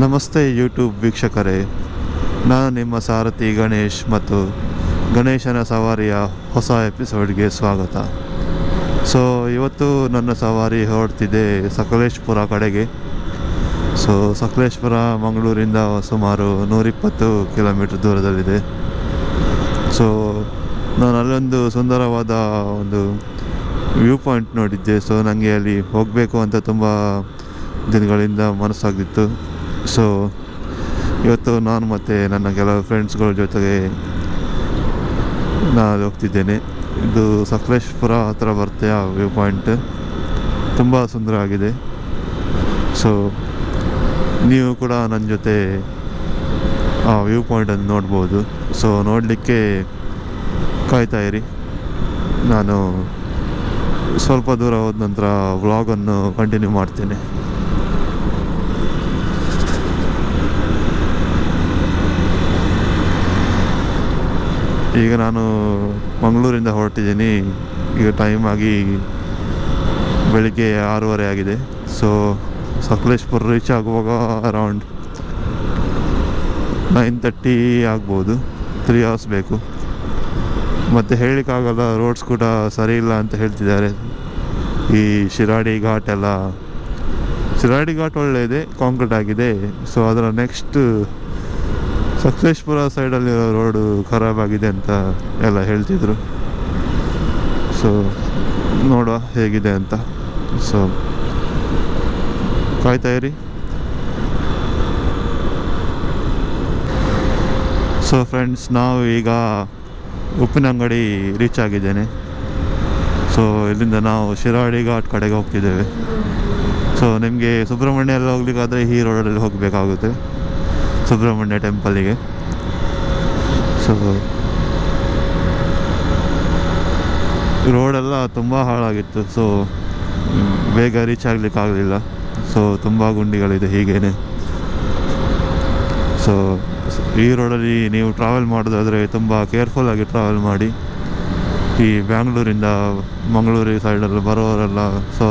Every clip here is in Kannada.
ನಮಸ್ತೆ ಯೂಟ್ಯೂಬ್ ವೀಕ್ಷಕರೇ. ನಾನು ನಿಮ್ಮ ಸಾರಥಿ ಗಣೇಶ್ ಮತ್ತು ಗಣೇಶನ ಸವಾರಿಯ ಹೊಸ ಎಪಿಸೋಡ್ಗೆ ಸ್ವಾಗತ. ಸೊ ಇವತ್ತು ನನ್ನ ಸವಾರಿ ಹೊರಡ್ತಿದೆ ಸಕಲೇಶ್ಪುರ ಕಡೆಗೆ. ಸೊ ಸಕಲೇಶ್ಪುರ ಮಂಗಳೂರಿಂದ ಸುಮಾರು ನೂರಿಪ್ಪತ್ತು ಕಿಲೋಮೀಟ್ರ್ ದೂರದಲ್ಲಿದೆ. ಸೊ ನಾನು ಅಲ್ಲೊಂದು ಸುಂದರವಾದ ಒಂದು ವ್ಯೂ ಪಾಯಿಂಟ್ ನೋಡಿದ್ದೆ. ಸೊ ನನಗೆ ಅಲ್ಲಿ ಹೋಗಬೇಕು ಅಂತ ತುಂಬ ದಿನಗಳಿಂದ ಮನಸ್ಸಾಗ್ತಿತ್ತು. ಸೊ ಇವತ್ತು ನಾನು ಮತ್ತು ನನ್ನ ಕೆಲವು ಫ್ರೆಂಡ್ಸ್ಗಳ ಜೊತೆಗೆ ನಾನು ಹೋಗ್ತಿದ್ದೇನೆ. ಇದು ಸಕಲೇಶ್ಪುರ ಹತ್ರ ಬರುತ್ತೆ ಆ ವ್ಯೂ ಪಾಯಿಂಟ್ ತುಂಬ ಸುಂದರ ಆಗಿದೆ. ಸೊ ನೀವು ಕೂಡ ನನ್ನ ಜೊತೆ ಆ ವ್ಯೂ ಪಾಯಿಂಟನ್ನು ನೋಡ್ಬೋದು. ಸೊ ನೋಡಲಿಕ್ಕೆ ಇರಿ. ನಾನು ಸ್ವಲ್ಪ ದೂರ ಹೋದ ನಂತರ ವ್ಲಾಗನ್ನು ಕಂಟಿನ್ಯೂ ಮಾಡ್ತೇನೆ. ಈಗ ನಾನು ಮಂಗಳೂರಿಂದ ಹೊರಟಿದ್ದೀನಿ. ಈಗ ಟೈಮ್ ಆಗಿ ಬೆಳಿಗ್ಗೆ ಆರೂವರೆ ಆಗಿದೆ. ಸೊ ಸಕಲೇಶ್ಪುರ ರೀಚ್ ಆಗುವಾಗ ಅರೌಂಡ್ ನೈನ್ ತರ್ಟಿ ಆಗ್ಬೋದು. ತ್ರೀ ಅವರ್ಸ್ ಬೇಕು. ಮತ್ತು ಹೇಳಿಕ್ಕಾಗಲ್ಲ ರೋಡ್ಸ್ ಕೂಡ ಸರಿ ಇಲ್ಲ ಅಂತ ಹೇಳ್ತಿದ್ದಾರೆ. ಈ ಶಿರಾಡಿ ಘಾಟ್ ಎಲ್ಲ, ಶಿರಾಡಿ ಘಾಟ್ ಒಳ್ಳೆಯದೇ ಕಾಂಕ್ರೀಟ್ ಆಗಿದೆ. ಸೊ ಅದರ ನೆಕ್ಸ್ಟ್ ಸಕಲೇಶ್ಪುರ ಸೈಡಲ್ಲಿರೋ ರೋಡು ಖರಾಬ್ ಆಗಿದೆ ಅಂತ ಎಲ್ಲ ಹೇಳ್ತಿದ್ರು. ಸೊ ನೋಡುವ ಹೇಗಿದೆ ಅಂತ. ಸೊ ಕಾಯ್ತಾ ಇರಿ. ಸೊ ಫ್ರೆಂಡ್ಸ್ ನಾವು ಈಗ ಉಪ್ಪಿನಂಗಡಿ ರೀಚ್ ಆಗಿದ್ದೇನೆ. ಸೊ ಇಲ್ಲಿಂದ ನಾವು ಶಿರಾಡಿ ಘಾಟ್ ಕಡೆಗೆ ಹೋಗ್ತಿದ್ದೇವೆ. ಸೊ ನಿಮಗೆ ಸುಬ್ರಹ್ಮಣ್ಯ ಎಲ್ಲ ಹೋಗ್ಲಿಕ್ಕಾದರೆ ಈ ರೋಡಲ್ಲಿ ಹೋಗಬೇಕಾಗುತ್ತೆ. ಸುಬ್ರಹ್ಮಣ್ಯ ಟೆಂಪಲಿಗೆ. ಸೊ ರೋಡೆಲ್ಲ ತುಂಬ ಹಾಳಾಗಿತ್ತು. ಸೊ ಬೇಗ ರೀಚ್ ಆಗಲಿಕ್ಕಾಗಲಿಲ್ಲ ಸೊ ತುಂಬ ಗುಂಡಿಗಳಿದೆ ಹೀಗೇನೆ. ಸೊ ಈ ರೋಡಲ್ಲಿ ನೀವು ಟ್ರಾವೆಲ್ ಮಾಡೋದಾದರೆ ತುಂಬ ಕೇರ್ಫುಲ್ಲಾಗಿ ಟ್ರಾವೆಲ್ ಮಾಡಿ. ಈ ಬ್ಯಾಂಗ್ಳೂರಿಂದ ಮಂಗಳೂರು ಸೈಡಲ್ಲಿ ಬರೋರೆಲ್ಲ ಸೊ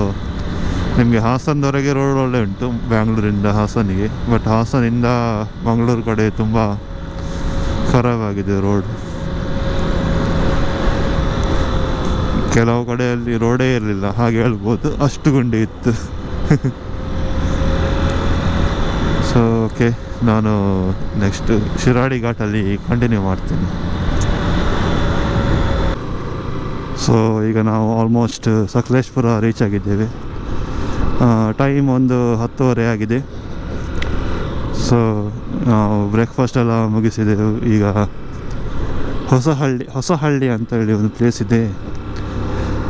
ನಿಮಗೆ ಹಾಸನದವರೆಗೆ ರೋಡ್ ಒಳ್ಳೆ ಉಂಟು, ಬ್ಯಾಂಗ್ಳೂರಿಂದ ಹಾಸನಿಗೆ. ಬಟ್ ಹಾಸನಿಂದ ಮಂಗಳೂರು ಕಡೆ ತುಂಬ ಖರಾಬ್ ಆಗಿದೆ ರೋಡ್. ಕೆಲವು ಕಡೆಯಲ್ಲಿ ರೋಡೇ ಇರಲಿಲ್ಲ, ಹಾಗೆ ಹೇಳ್ಬೋದು, ಅಷ್ಟು ಗುಂಡಿ ಇತ್ತು. ಸೊ ಓಕೆ ನಾನು ನೆಕ್ಸ್ಟ್ ಶಿರಾಡಿ ಘಾಟಲ್ಲಿ ಕಂಟಿನ್ಯೂ ಮಾಡ್ತೀನಿ. ಸೊ ಈಗ ನಾವು ಆಲ್ಮೋಸ್ಟ್ ಸಕಲೇಶ್ಪುರ ರೀಚ್ ಆಗಿದ್ದೇವೆ. ಟೈಮ್ ಒಂದು ಹತ್ತುವರೆ ಆಗಿದೆ. ಸೊ ನಾವು ಬ್ರೇಕ್ಫಾಸ್ಟ್ ಎಲ್ಲ ಮುಗಿಸಿದೆವು ಈಗ ಹೊಸಹಳ್ಳಿ ಹೊಸಹಳ್ಳಿ ಅಂತ ಹೇಳಿ ಒಂದು ಪ್ಲೇಸ್ ಇದೆ.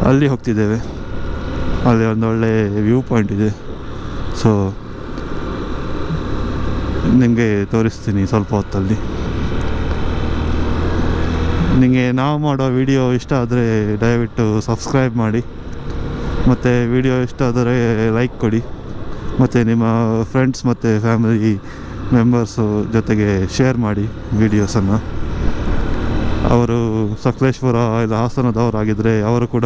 ಅಲ್ಲಿ ಹೋಗ್ತಿದ್ದೇವೆ. ಅಲ್ಲಿ ಒಂದು ಒಳ್ಳೆ ವ್ಯೂ ಪಾಯಿಂಟ್ ಇದೆ. ಸೊ ನಿಮಗೆ ತೋರಿಸ್ತೀನಿ ಸ್ವಲ್ಪ ಹೊತ್ತಲ್ಲಿ. ನಿಮಗೆ ನಾವು ಮಾಡೋ ವಿಡಿಯೋ ಇಷ್ಟ ಆದರೆ ದಯವಿಟ್ಟು ಸಬ್ಸ್ಕ್ರೈಬ್ ಮಾಡಿ. ಮತ್ತು ವಿಡಿಯೋ ಇಷ್ಟ ಆದರೆ ಲೈಕ್ ಕೊಡಿ. ಮತ್ತು ನಿಮ್ಮ ಫ್ರೆಂಡ್ಸ್ ಮತ್ತು ಫ್ಯಾಮಿಲಿ ಮೆಂಬರ್ಸು ಜೊತೆಗೆ ಶೇರ್ ಮಾಡಿ ವೀಡಿಯೋಸನ್ನು ಅವರು ಸಕಲೇಶ್ವರ ಇಲ್ಲ ಹಾಸನದವರಾಗಿದ್ದರೆ ಅವರು ಕೂಡ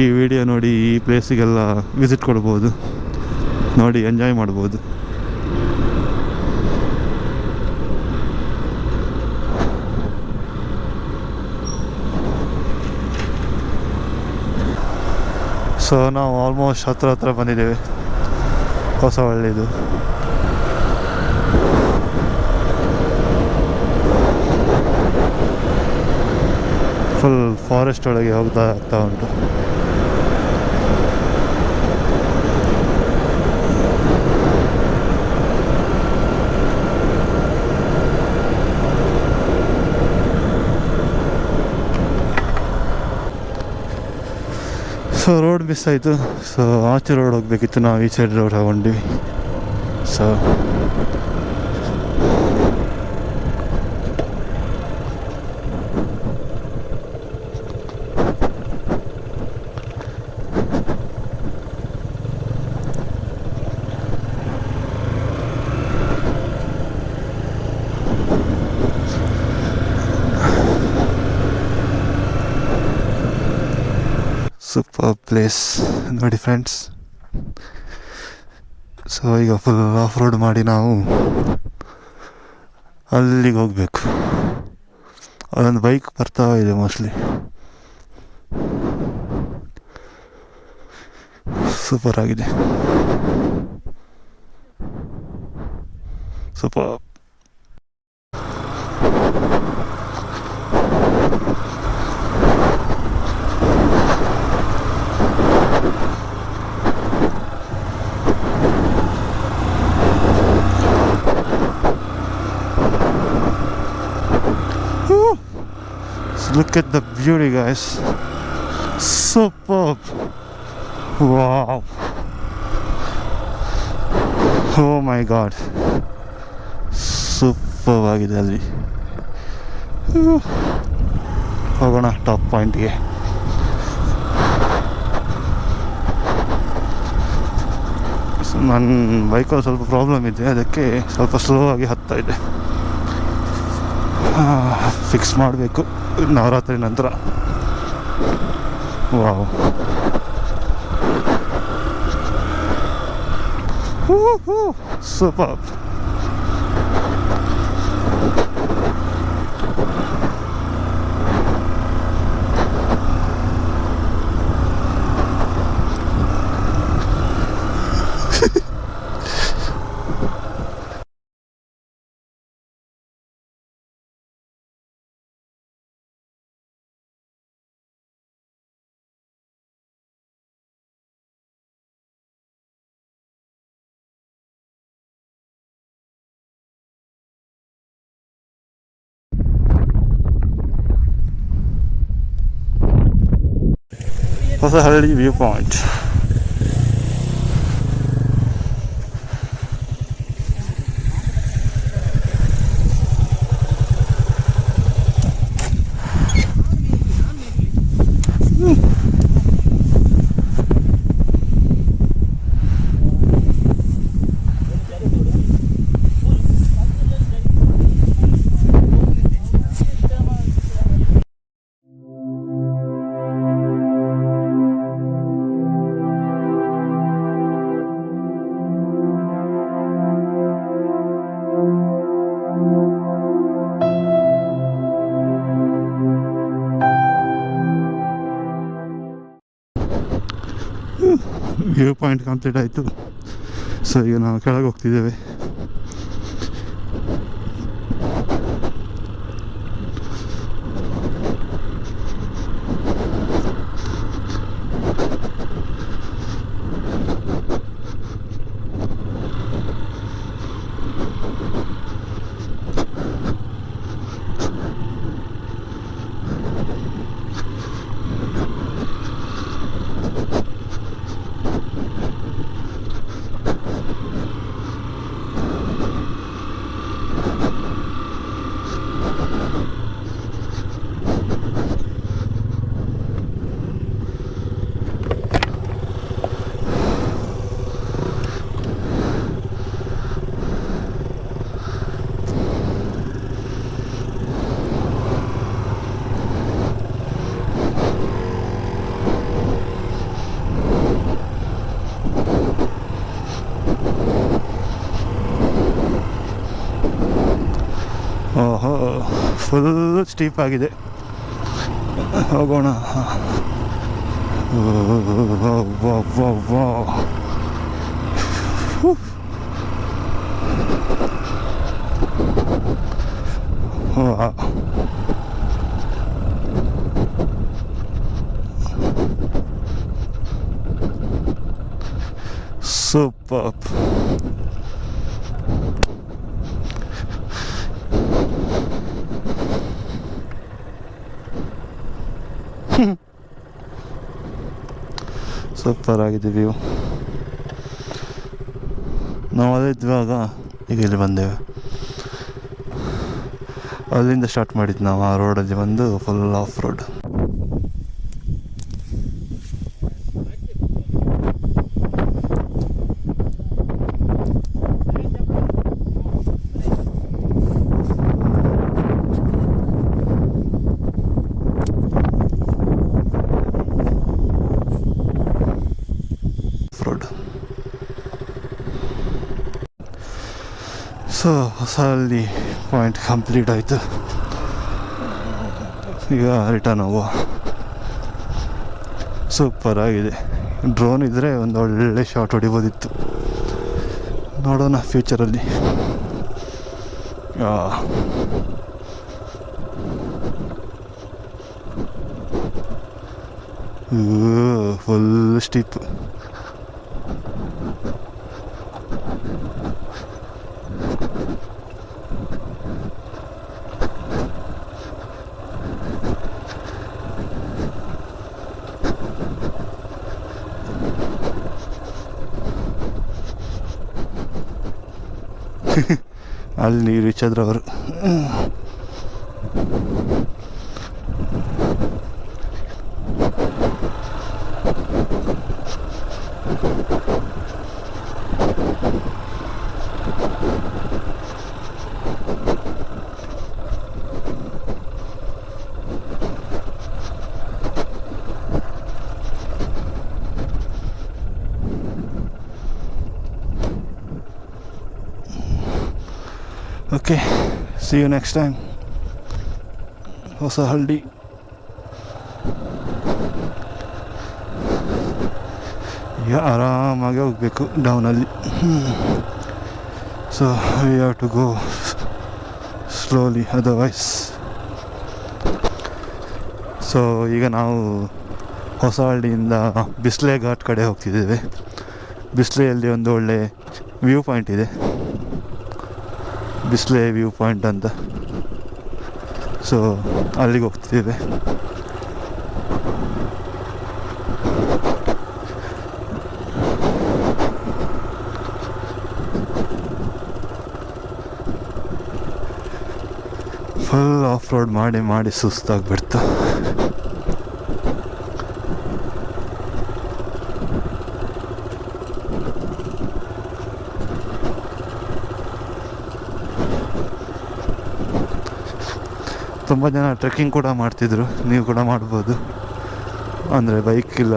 ಈ ವಿಡಿಯೋ ನೋಡಿ ಈ ಪ್ಲೇಸಿಗೆಲ್ಲ ವಿಸಿಟ್ ಕೊಡ್ಬೋದು. ನೋಡಿ ಎಂಜಾಯ್ ಮಾಡ್ಬೋದು. ಸೊ ನಾವು ಆಲ್ಮೋಸ್ಟ್ ಹತ್ರ ಹತ್ರ ಬಂದಿದ್ದೇವೆ. ಹೊಸಹಳ್ಳಿದು ಫುಲ್ ಫಾರೆಸ್ಟ್ ಒಳಗೆ ಹೋಗ್ತಾ ಆಗ್ತಾ ಉಂಟು. ಸೊ ರೋಡ್ ಮಿಸ್ ಆಯಿತು ಸೊ ಆಚೆ ರೋಡ್ ಹೋಗಬೇಕಿತ್ತು ನಾವು ಈ ಸೈಡ್ ರೋಡ್ ತಗೊಂಡ್ವಿ ಸೊ ಸೂಪರ್ ಪ್ಲೇಸ್ ನೋಡಿ ಫ್ರೆಂಡ್ಸ್ ಸೊ ಈಗ ಫುಲ್ ಆಫ್ ರೋಡ್ ಮಾಡಿ ನಾವು ಅಲ್ಲಿಗೆ ಹೋಗಬೇಕು. ಅಲ್ಲೊಂದು ಬೈಕ್ ಬರ್ತಾ ಇದೆ ಮೋಸ್ಟ್ಲಿ ಸೂಪರ್ ಆಗಿದೆ. Super Look at the beauty, guys. Superb. Wow. Oh my god. Super ಆಗಿದೆ ಅಲ್ಲಿ ಹೋಗೋಣ ಟಾಪ್ ಪಾಯಿಂಟ್ಗೆ ನನ್ನ ಬೈಕಲ್ಲಿ ಸ್ವಲ್ಪ ಪ್ರಾಬ್ಲಮ್ ಇದೆ ಅದಕ್ಕೆ ಸ್ವಲ್ಪ ಸ್ಲೋ ಆಗಿ ಹತ್ತಾ ಇದೆ ಫಿಕ್ಸ್ ಮಾಡಬೇಕು ನವರಾತ್ರಿ ನಂತರ. Wow. Super. Hosahalli view point view point complete ಆಯಿತು. ಸೊ ಈಗ ನಾವು ಕೆಳಗೆ ಹೋಗ್ತಿದ್ದೇವೆ. ಫುಲ್ ಸ್ಟೀಪ್ ಆಗಿದೆ. ಹೋಗೋಣ. ಸೂಪರ್. ಸೂಪರ್ ಆಗಿದೆ ವ್ಯೂ ನಾವು ಅದೇ ಇದ್ವಾಗ ಈಗ ಇಲ್ಲಿ ಬಂದೇವೆ. ಅಲ್ಲಿಂದ ಸ್ಟಾರ್ಟ್ ಮಾಡಿದ್ದು ನಾವು ಆ ರೋಡಲ್ಲಿ ಬಂದು ಫುಲ್ ಆಫ್ ರೋಡ್ ಹೊಸಲ್ಲಿ ಪಾಯಿಂಟ್ ಕಂಪ್ಲೀಟ್ ಆಯಿತು. ಈಗ ರಿಟರ್ನ್ ಹೋಗುವ. ಸೂಪರ್ ಆಗಿದೆ. ಡ್ರೋನ್ ಇದ್ದರೆ ಒಂದು ಒಳ್ಳೆ ಶಾಟ್ ಹೊಡಿಬೋದಿತ್ತು. ನೋಡೋಣ ಫ್ಯೂಚರಲ್ಲಿ ಫುಲ್ ಸ್ಟೀಪ್ ಅಲ್ಲಿ ನೀರು ಇಚ್ಛದ್ರವರು okay see you next time Hosahalli ಈಗ ಆರಾಮಾಗಿ ಹೋಗಬೇಕು ಡೌನಲ್ಲಿ so we have to go slowly otherwise so ಈಗ ನಾವು ಹೊಸ ಹಳ್ಳಿಯಿಂದ ಬಿಸ್ಲೆ ಘಾಟ್ ಕಡೆ ಹೋಗ್ತಿದ್ದೇವೆ. ಬಿಸ್ಲೆಯಲ್ಲಿ ಒಂದು ಒಳ್ಳೆ ವ್ಯೂ ಪಾಯಿಂಟ್ ಇದೆ. ಬಿಸ್ಲೆ ವ್ಯೂ ಪಾಯಿಂಟ್ ಅಂತ. ಸೊ ಅಲ್ಲಿಗೆ ಹೋಗ್ತಿದ್ದೇವೆ ಫುಲ್ ಆಫ್ ರೋಡ್ ಮಾಡಿ ಮಾಡಿ ಸುಸ್ತಾಗ್ಬಿಡ್ತು. ತುಂಬ ಜನ ಟ್ರೆಕ್ಕಿಂಗ್ ಕೂಡ ಮಾಡ್ತಿದ್ರು. ನೀವು ಕೂಡ ಮಾಡ್ಬೋದು. ಅಂದರೆ ಬೈಕ್ ಇಲ್ಲ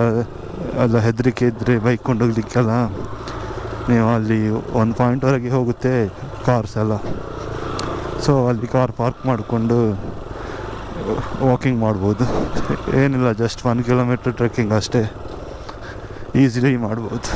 ಅಲ್ಲ ಹೆದರಿಕೆ ಇದ್ದರೆ ಬೈಕ್ ಕೊಂಡೋಗ್ಲಿಕ್ಕೆಲ್ಲ ನೀವು ಅಲ್ಲಿ ಒಂದು ಪಾಯಿಂಟ್ವರೆಗೆ ಹೋಗುತ್ತೆ ಕಾರ್ಸ್ ಎಲ್ಲ. ಸೊ ಅಲ್ಲಿ ಕಾರ್ ಪಾರ್ಕ್ ಮಾಡಿಕೊಂಡು ವಾಕಿಂಗ್ ಮಾಡ್ಬೋದು. ಏನಿಲ್ಲ ಜಸ್ಟ್ ಒನ್ ಕಿಲೋಮೀಟ್ರ್ ಟ್ರೆಕ್ಕಿಂಗ್ ಅಷ್ಟೇ. ಈಸಿಲಿ ಮಾಡ್ಬೋದು.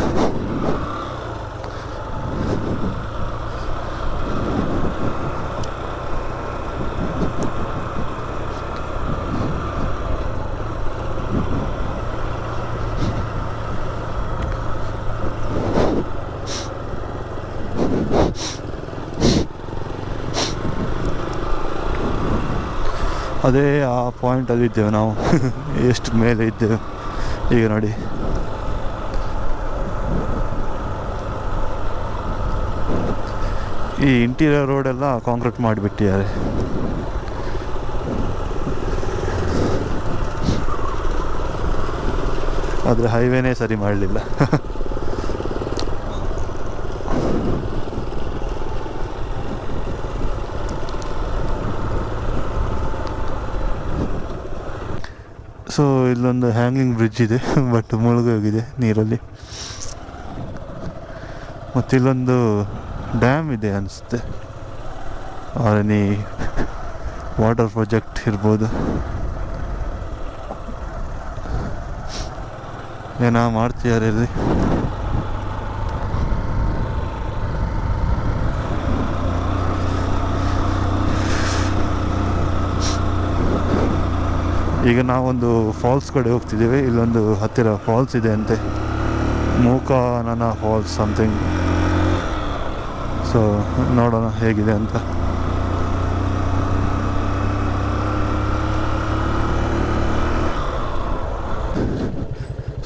ಅದೇ ಆ ಪಾಯಿಂಟಲ್ಲಿ ಇದ್ದೇವೆ ನಾವು. ಎಷ್ಟು ಮೇಲೆ ಇದ್ದೇವೆ? ಈಗ ನೋಡಿ. ಈ ಇಂಟೀರಿಯರ್ ರೋಡೆಲ್ಲ ಕಾಂಕ್ರೀಟ್ ಮಾಡಿಬಿಟ್ಟಿದ್ದಾರೆ. ಆದರೆ ಹೈವೇನೇ ಸರಿ ಮಾಡಲಿಲ್ಲ. ಸೊ ಇಲ್ಲೊಂದು ಹ್ಯಾಂಗಿಂಗ್ ಬ್ರಿಡ್ಜ್ ಇದೆ ಬಟ್ ಮುಳುಗೋಗಿದೆ ನೀರಲ್ಲಿ. ಮತ್ತು ಇಲ್ಲೊಂದು ಡ್ಯಾಮ್ ಇದೆ ಅನಿಸುತ್ತೆ. ಆರನಿ ವಾಟರ್ ಪ್ರಾಜೆಕ್ಟ್ ಇರ್ಬೋದು. ಏನೋ ಮಾಡ್ತಿದ್ದಾರೆ ಇಲ್ಲಿ. ಈಗ ನಾವೊಂದು ಫಾಲ್ಸ್ ಕಡೆ ಹೋಗ್ತಿದ್ದೇವೆ. ಇಲ್ಲೊಂದು ಹತ್ತಿರ ಫಾಲ್ಸ್ ಇದೆ ಅಂತೆ. ಮೂಕಾನನ ಫಾಲ್ಸ್ ಸಮಥಿಂಗ್ ಸೊ ನೋಡೋಣ ಹೇಗಿದೆ ಅಂತ.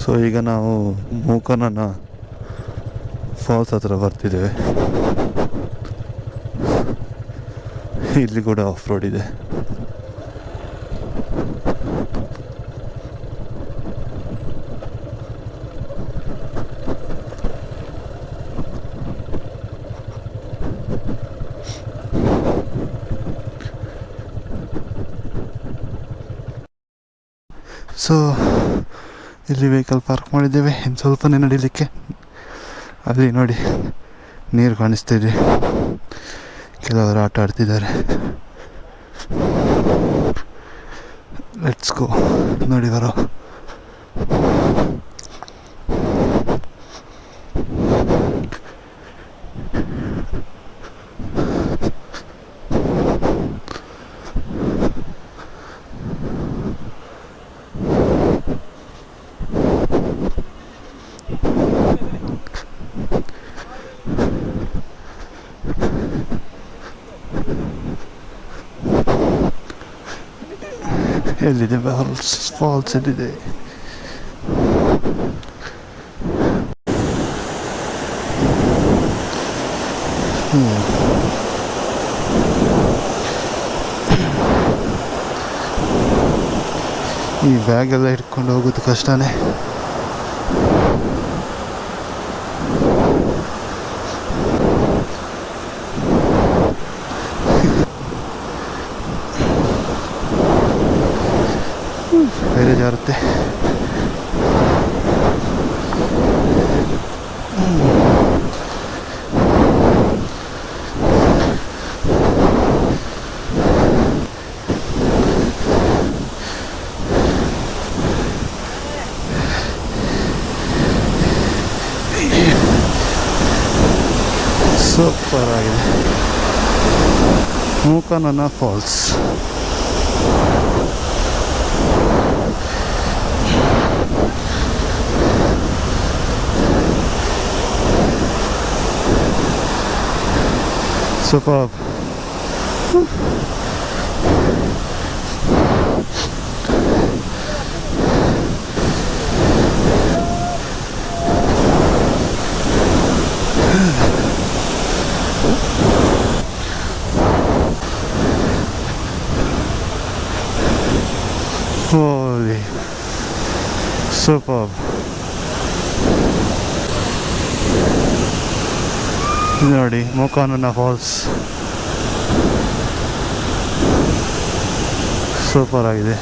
ಸೊ ಈಗ ನಾವು ಮೂಕನನ ಫಾಲ್ಸ್ ಹತ್ರ ಬರ್ತಿದ್ದೇವೆ. ಇಲ್ಲಿ ಕೂಡ ಆಫ್ ರೋಡ್ ಇದೆ ಸೊ ಇಲ್ಲಿ ವೆಹಿಕಲ್ ಪಾರ್ಕ್ ಮಾಡಿದ್ದೇವೆ. ಇನ್ನು ಸ್ವಲ್ಪನೇ ನಡೀಲಿಕ್ಕೆ. ಅಲ್ಲಿ ನೋಡಿ ನೀರು ಕಾಣಿಸ್ತಿದೆ ಕೆಲವರು ಆಟ ಆಡ್ತಿದ್ದಾರೆ. ಲೆಟ್ಸ್ ಗೋ ನೋಡಿ ಬರೋ. ಎಲ್ಲಿದೆ ಫಾಲ್ಸ್ ಹ್ಮ್. ಈ ಬ್ಯಾಗೆಲ್ಲ ಹಿಡ್ಕೊಂಡು ಹೋಗೋದು ಕಷ್ಟನೇ ಬೇರೆ ಜಾರುತ್ತೆ ಸೂಪರ್ ಆಗಿದೆ Mookanana falls Superb. Holy. Superb. ನೋಡಿ ಮುಖಾನನ ಫಾಲ್ಸ್ ಸೂಪರ್ ಆಗಿದೆ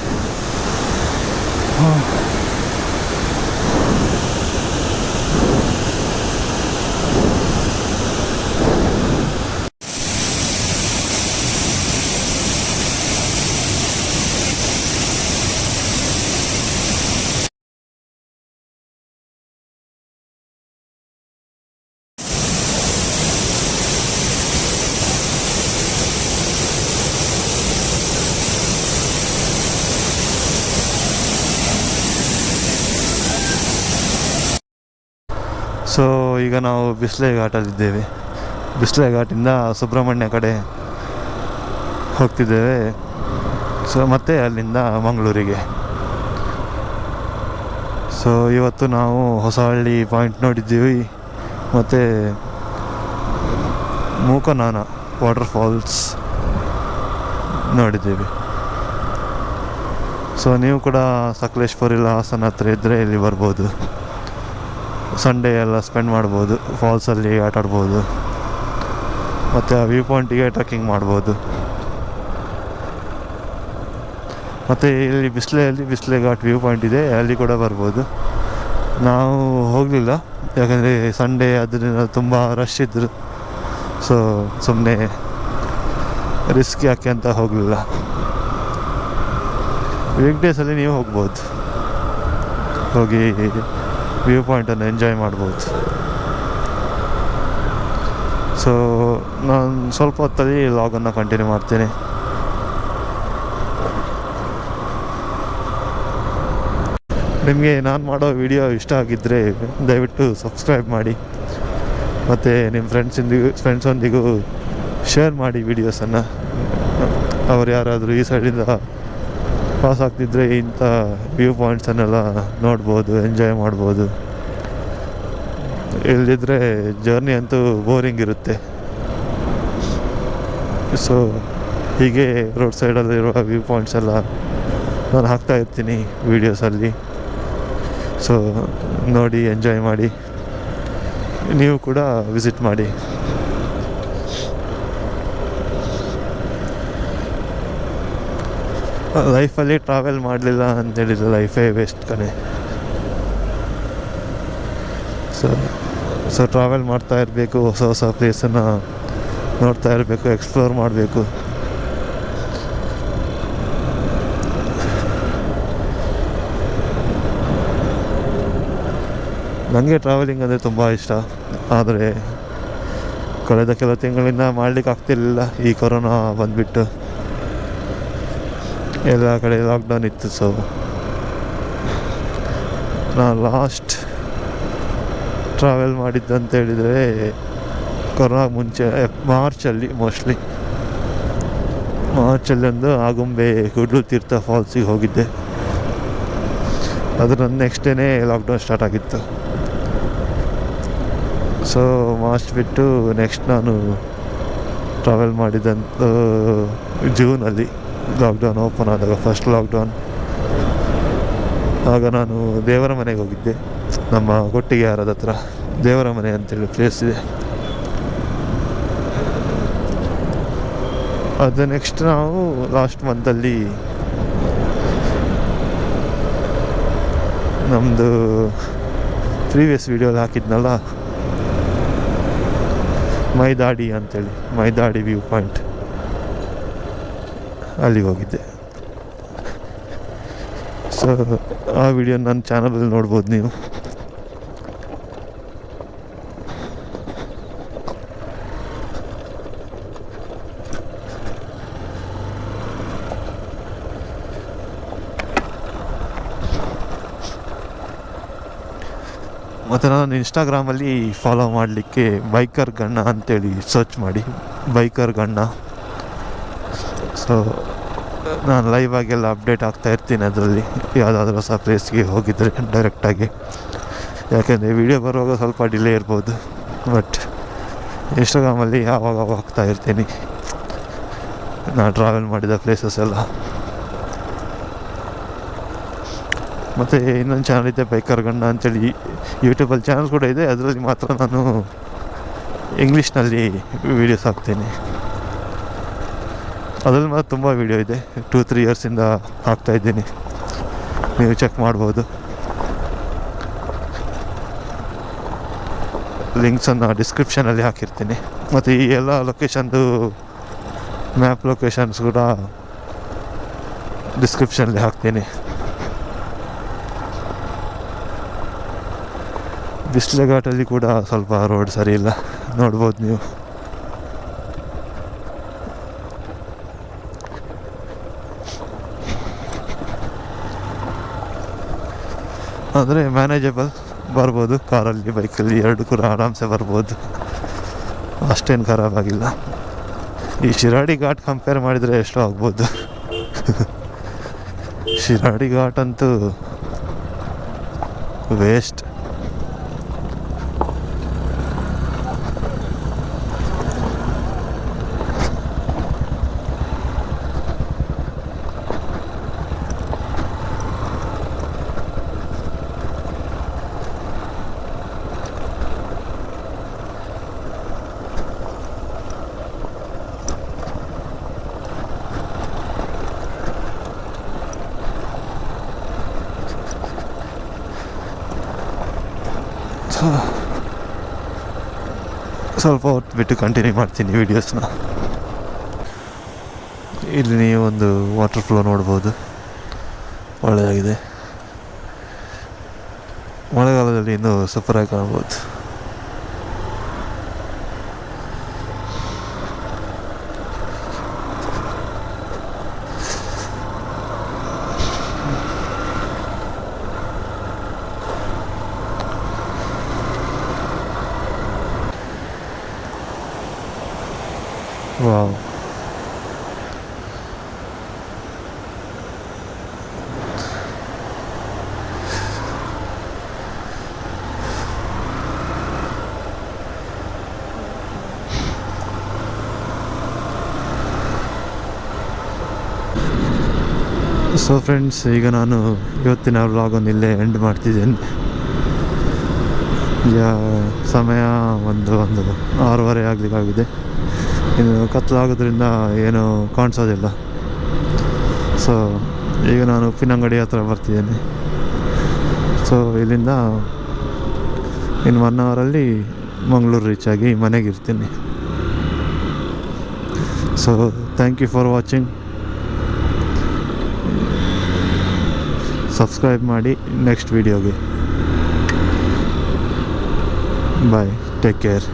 ಸೊ ಈಗ ನಾವು ಬಿಸ್ಲೆ ಘಾಟಲ್ಲಿದ್ದೇವೆ ಬಿಸ್ಲೆ ಘಾಟಿಂದ ಸುಬ್ರಹ್ಮಣ್ಯ ಕಡೆ ಹೋಗ್ತಿದ್ದೇವೆ. ಸೊ, ಮತ್ತೆ ಅಲ್ಲಿಂದ ಮಂಗಳೂರಿಗೆ. ಸೊ, ಇವತ್ತು ನಾವು ಹೊಸಹಳ್ಳಿ ಪಾಯಿಂಟ್ ನೋಡಿದ್ದೀವಿ. ಮತ್ತು ಮೂಕನಾನ ವಾಟರ್ ಫಾಲ್ಸ್ ನೋಡಿದ್ದೀವಿ. ಸೊ, ನೀವು ಕೂಡ ಸಕಲೇಶ್ಪುರ ಇಲ್ಲ ಹಾಸನ ಹತ್ರ ಇದ್ದರೆ ಇಲ್ಲಿ ಬರ್ಬೋದು. ಸಂಡೇ ಎಲ್ಲ ಸ್ಪೆಂಡ್ ಮಾಡ್ಬೋದು. ಫಾಲ್ಸಲ್ಲಿ ಆಟಾಡ್ಬೋದು ಮತ್ತು ವ್ಯೂ ಪಾಯಿಂಟಿಗೆ ಟ್ರಕ್ಕಿಂಗ್ ಮಾಡ್ಬೋದು. ಮತ್ತು ಇಲ್ಲಿ ಬಿಸಿಲೆಯಲ್ಲಿ, ಬಿಸಿಲೆ ಘಾಟ್ ವ್ಯೂ ಪಾಯಿಂಟ್ ಇದೆ. ಅಲ್ಲಿ ಕೂಡ ಬರ್ಬೋದು. ನಾವು ಹೋಗಲಿಲ್ಲ. ಯಾಕಂದರೆ ಸಂಡೇ ಅದರಿಂದ ತುಂಬ ರಶ್ ಇದ್ದರು ಸೊ ಸುಮ್ಮನೆ ರಿಸ್ಕ್ ಯಾಕೆ ಅಂತ ಹೋಗಲಿಲ್ಲ. ವೀಕ್ ಡೇಸಲ್ಲಿ ನೀವು ಹೋಗ್ಬೋದು. ಹೋಗಿ ವ್ಯೂ ಪಾಯಿಂಟನ್ನು ಎಂಜಾಯ್ ಮಾಡ್ಬೋದು. ಸೊ ನಾನು ಸ್ವಲ್ಪ ಹೊತ್ತಲ್ಲಿ ಲಾಗನ್ನು ಕಂಟಿನ್ಯೂ ಮಾಡ್ತೀನಿ. ನಿಮಗೆ ನಾನು ಮಾಡೋ ವಿಡಿಯೋ ಇಷ್ಟ ಆಗಿದ್ದರೆ ದಯವಿಟ್ಟು ಸಬ್ಸ್ಕ್ರೈಬ್ ಮಾಡಿ. ಮತ್ತು ನಿಮ್ಮ ಫ್ರೆಂಡ್ಸಿಂದಿಗೂ ಫ್ರೆಂಡ್ಸೊಂದಿಗೂ ಶೇರ್ ಮಾಡಿ ವಿಡಿಯೋಸನ್ನು ಅವ್ರು ಯಾರಾದರೂ ಈ ಸೈಡಿಂದ ಪಾಸ್ ಆಗ್ತಿದ್ರೆ ಇಂಥ ವ್ಯೂ ಪಾಯಿಂಟ್ಸನ್ನೆಲ್ಲ ನೋಡ್ಬೋದು ಎಂಜಾಯ್ ಮಾಡ್ಬೋದು. ಇಲ್ಲದಿದ್ದರೆ ಜರ್ನಿ ಅಂತೂ ಬೋರಿಂಗ್ ಇರುತ್ತೆ. ಸೊ ಹೀಗೆ ರೋಡ್ ಸೈಡಲ್ಲಿರುವ ವ್ಯೂ ಪಾಯಿಂಟ್ಸ್ ಎಲ್ಲ ನಾನು ಹಾಕ್ತಾ ಇರ್ತೀನಿ ವೀಡಿಯೋಸಲ್ಲಿ ಸೊ ನೋಡಿ ಎಂಜಾಯ್ ಮಾಡಿ. ನೀವು ಕೂಡ ವಿಸಿಟ್ ಮಾಡಿ. ಲೈಫಲ್ಲಿ ಟ್ರಾವೆಲ್ ಮಾಡಲಿಲ್ಲ ಅಂತೇಳಿದ್ರೆ ಲೈಫೇ ವೇಸ್ಟ್ ಕಣೆ. ಸೊ ಸೊ ಟ್ರಾವೆಲ್ ಮಾಡ್ತಾ ಇರಬೇಕು, ಹೊಸ ಹೊಸ ಪ್ಲೇಸನ್ನು ನೋಡ್ತಾ ಇರಬೇಕು ಎಕ್ಸ್ಪ್ಲೋರ್ ಮಾಡಬೇಕು. ನನಗೆ ಟ್ರಾವೆಲಿಂಗ್ ಅಂದರೆ ತುಂಬ ಇಷ್ಟ. ಆದರೆ ಕಳೆದ ಕೆಲವು ತಿಂಗಳಿಂದ ಮಾಡಲಿಕ್ಕೆ ಆಗ್ತಿರ್ಲಿಲ್ಲ ಈ ಕೊರೋನಾ ಬಂದುಬಿಟ್ಟು. ಎಲ್ಲ ಕಡೆ ಲಾಕ್ಡೌನ್ ಇತ್ತು ಸೊ ನಾನು ಲಾಸ್ಟ್ ಟ್ರಾವೆಲ್ ಮಾಡಿದ್ದಂತ ಹೇಳಿದರೆ ಮುಂಚೆ, ಮಾರ್ಚಲ್ಲಿ ಮೋಸ್ಟ್ಲಿ ಮಾರ್ಚಲ್ಲಿ ಒಂದು ಆಗುಂಬೆ ಗುಡ್ಲು ತೀರ್ಥ ಫಾಲ್ಸಿಗೆ ಹೋಗಿದ್ದೆ. ಅದರ ನೆಕ್ಸ್ಟ್ ಡೇನೇ ಲಾಕ್ಡೌನ್ ಸ್ಟಾರ್ಟ್ ಆಗಿತ್ತು. ಸೊ ಮಾರ್ಚ್ ಬಿಟ್ಟು ನೆಕ್ಸ್ಟ್ ನಾನು ಟ್ರಾವೆಲ್ ಮಾಡಿದಂತ ಜೂನಲ್ಲಿ ಲಾಕ್ಡೌನ್ ಓಪನ್ ಆದಾಗ ಫಸ್ಟ್ ಲಾಕ್ಡೌನ್ ಆಗ ನಾನು ದೇವರ ಮನೆಗೆ ಹೋಗಿದ್ದೆ. ನಮ್ಮ ಕೊಟ್ಟಿಗೆ ಯಾರದ ಹತ್ರ ದೇವರ ಮನೆ ಅಂತೇಳಿ ಪ್ಲೇಸ್ ಇದೆ. ಅದು ನೆಕ್ಸ್ಟ್ ನಾವು ಲಾಸ್ಟ್ ಮಂತಲ್ಲಿ ನಮ್ಮದು ಪ್ರೀವಿಯಸ್ ವಿಡಿಯೋಲಿ ಹಾಕಿದ್ನಲ್ಲ? ಮೈದಾಡಿ ಅಂತೇಳಿ ಮೈದಾಡಿ ವ್ಯೂ ಪಾಯಿಂಟ್ ಅಲ್ಲಿಗೆ ಹೋಗಿದ್ದೆ. ಸೊ ಆ ವಿಡಿಯೋ ನನ್ನ ಚಾನಲಲ್ಲಿ ನೋಡ್ಬೋದು ನೀವು. ಮತ್ತು ನಾನು ಇನ್ಸ್ಟಾಗ್ರಾಮಲ್ಲಿ ಫಾಲೋ ಮಾಡಲಿಕ್ಕೆ ಬೈಕರ್ ಗಣ್ಣ ಅಂತೇಳಿ ಸರ್ಚ್ ಮಾಡಿ. ಬೈಕರ್ ಗಣ್ಣ. ಸೊ ನಾನು ಲೈವ್ ಆಗೆಲ್ಲ ಅಪ್ಡೇಟ್ ಆಗ್ತಾ ಇರ್ತೀನಿ ಅದರಲ್ಲಿ. ಯಾವುದಾದ್ರೂ ಹೊಸ ಪ್ಲೇಸ್ಗೆ ಹೋಗಿದ್ರೆ ಡೈರೆಕ್ಟಾಗಿ ಯಾಕೆಂದರೆ ವಿಡಿಯೋ ಬರುವಾಗ ಸ್ವಲ್ಪ ಡಿಲೇ ಇರ್ಬೋದು. ಬಟ್ ಇನ್ಸ್ಟಾಗ್ರಾಮಲ್ಲಿ ಯಾವಾಗ ಹೋಗ್ತಾ ಇರ್ತೀನಿ. ನಾನು ಟ್ರಾವೆಲ್ ಮಾಡಿದ ಪ್ಲೇಸಸ್ ಎಲ್ಲ. ಮತ್ತು ಇನ್ನೊಂದು ಚಾನಲ್ ಇದೆ ಬೈಕರ್ ಗಂಡ ಅಂತೇಳಿ. ಯೂಟ್ಯೂಬಲ್ಲಿ ಚಾನಲ್ ಕೂಡ ಇದೆ. ಅದರಲ್ಲಿ ಮಾತ್ರ ನಾನು ಇಂಗ್ಲೀಷ್ನಲ್ಲಿ ವೀಡಿಯೋಸ್ ಹಾಕ್ತೀನಿ. ಅದರಲ್ಲಿ ಮಾತ್ರ ತುಂಬ ವೀಡಿಯೋ ಇದೆ. ಟೂ ತ್ರೀ ಇಯರ್ಸಿಂದ ಹಾಕ್ತಾ ಇದ್ದೀನಿ. ನೀವು ಚೆಕ್ ಮಾಡ್ಬೋದು. ಲಿಂಕ್ಸನ್ನು ಡಿಸ್ಕ್ರಿಪ್ಷನಲ್ಲಿ ಹಾಕಿರ್ತೀನಿ. ಮತ್ತು ಈ ಎಲ್ಲ ಲೊಕೇಶನ್ದು ಮ್ಯಾಪ್ ಲೊಕೇಶನ್ಸ್ ಕೂಡ ಡಿಸ್ಕ್ರಿಪ್ಷನಲ್ಲಿ ಹಾಕ್ತೀನಿ. ಬಿಸಿಲ ಘಾಟಲ್ಲಿ ಕೂಡ ಸ್ವಲ್ಪ ರೋಡ್ ಸರಿ ಇಲ್ಲ. ನೋಡ್ಬೋದು ನೀವು. ಅಂದರೆ ಮ್ಯಾನೇಜಬಲ್ ಬರ್ಬೋದು, ಕಾರಲ್ಲಿ, ಬೈಕಲ್ಲಿ ಎರಡು ಕೂಡ ಆರಾಮ್ಸೆ ಬರ್ಬೋದು. ಅಷ್ಟೇನು ಖರಾಬಾಗಿಲ್ಲ ಈ ಶಿರಾಡಿ ಘಾಟ್ ಕಂಪೇರ್ ಮಾಡಿದರೆ ಎಷ್ಟೋ ಆಗ್ಬೋದು. ಶಿರಾಡಿ ಘಾಟ್ ಅಂತೂ ವೇಸ್ಟ್ ಸ್ವಲ್ಪ ಹೊತ್ತು ಬಿಟ್ಟು ಕಂಟಿನ್ಯೂ ಮಾಡ್ತೀನಿ ವೀಡಿಯೋಸ್ನ ಇಲ್ಲಿ ನೀವು ಒಂದು ವಾಟರ್ ಫ್ಲೋ ನೋಡ್ಬೋದು. ಒಳ್ಳೆಯದಾಗಿದೆ ಮಳೆಗಾಲದಲ್ಲಿ ಇನ್ನೂ ಸೂಪರಾಗಿ ಕಾಣ್ಬೋದು ವಾವ್ ಸೊ ಫ್ರೆಂಡ್ಸ್ ಈಗ ನಾನು ಇವತ್ತಿನ ವ್ಲಾಗನ್ನು ಇಲ್ಲೇ ಎಂಡ್ ಮಾಡ್ತಿದ್ದೇನೆ. ಈಗ ಸಮಯ ಒಂದು ಒಂದು ಆರೂವರೆ ಆಗಲಿಕ್ಕಾಗಿದೆ. ಇನ್ನು ಕತ್ತಲಾಗೋದ್ರಿಂದ ಏನು ಕಾಣಿಸೋದಿಲ್ಲ. ಸೊ ಈಗ ನಾನು ಉಪ್ಪಿನಂಗಡಿ ಹತ್ರ ಬರ್ತಿದ್ದೇನೆ. ಸೊ ಇಲ್ಲಿಂದ ಇನ್ನು ಒನ್ ಅವರಲ್ಲಿ ಮಂಗಳೂರು ರೀಚ್ ಆಗಿ ಮನೆಗೆ ಇರ್ತೀನಿ so thank you for watching subscribe ಮಾಡಿ ನೆಕ್ಸ್ಟ್ ವೀಡಿಯೋಗೆ ಬಾಯ್ ಟೇಕ್ ಕೇರ್